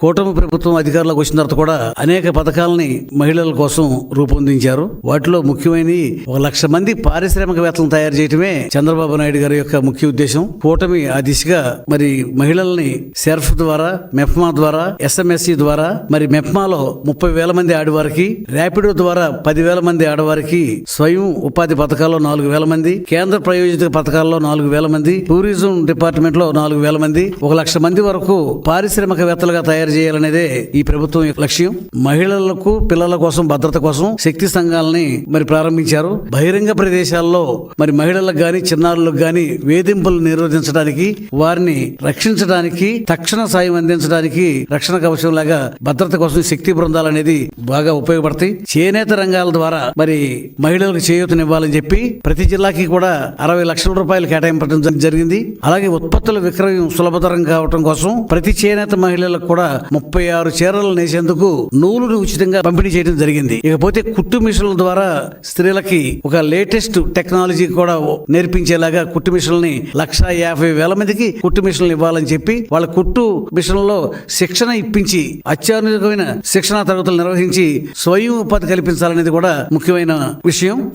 కూటమి ప్రభుత్వం అధికారంలోకి వచ్చిన తర్వాత కూడా అనేక పథకాలని మహిళల కోసం రూపొందించారు. వాటిలో ముఖ్యమైనవి ఒక లక్ష మంది పారిశ్రామికవేత్తలను తయారు చేయటమే చంద్రబాబు నాయుడు గారి యొక్క ముఖ్య ఉద్దేశం. కూటమి ఆ దిశగా మరి మహిళల్ని సెర్ఫ్ ద్వారా మెప్మా ద్వారా ఎస్ఎంఎస్సి ద్వారా మరి మెప్మాలో ముప్పై వేల మంది ఆడవారికి ర్యాపిడో ద్వారా పదివేల మంది ఆడవారికి స్వయం ఉపాధి పథకాల్లో నాలుగు వేల మంది కేంద్ర ప్రయోజిత పథకాల్లో నాలుగు వేల మంది టూరిజం డిపార్ట్మెంట్లో నాలుగు వేల మంది ఒక లక్ష మంది వరకు పారిశ్రామికవేత్తలుగా తయారు చేయాలనేదే ఈ ప్రభుత్వం యొక్క లక్ష్యం. మహిళలకు పిల్లల కోసం భద్రత కోసం శక్తి సంఘాలని మరి ప్రారంభించారు. బహిరంగ ప్రదేశాల్లో మరి మహిళలకు గాని చిన్నారులకు గాని వేధింపులు నిరోధించడానికి వారిని రక్షించడానికి తక్షణ సాయం అందించడానికి రక్షణ కవచం లాగా భద్రత కోసం శక్తి బృందాలు అనేది బాగా ఉపయోగపడతాయి. చేనేత రంగాల ద్వారా మరి మహిళలకు చేయూతనివ్వాలని చెప్పి ప్రతి జిల్లాకి కూడా అరవై లక్షల రూపాయలు కేటాయింపడం జరిగింది. అలాగే ఉత్పత్తుల విక్రయం సులభతరం కావడం కోసం ప్రతి చేనేత మహిళలకు కూడా ముప్పై ఆరు చీరలు నేసేందుకు నూలును ఉచితంగా పంపిణీ చేయడం జరిగింది. ఇకపోతే కుట్టు మిషన్ల ద్వారా స్త్రీలకి ఒక లేటెస్ట్ టెక్నాలజీ కూడా నేర్పించేలాగా కుట్టు మిషన్లని లక్ష యాభై వేల మందికి కుట్టు మిషన్లు ఇవ్వాలని చెప్పి వాళ్ళ కుట్టు మిషన్లో శిక్షణ ఇప్పించి అత్యాధునికమైన శిక్షణా తరగతులు నిర్వహించి స్వయం ఉపాధి కల్పించాలనేది కూడా ముఖ్యమైన విషయం.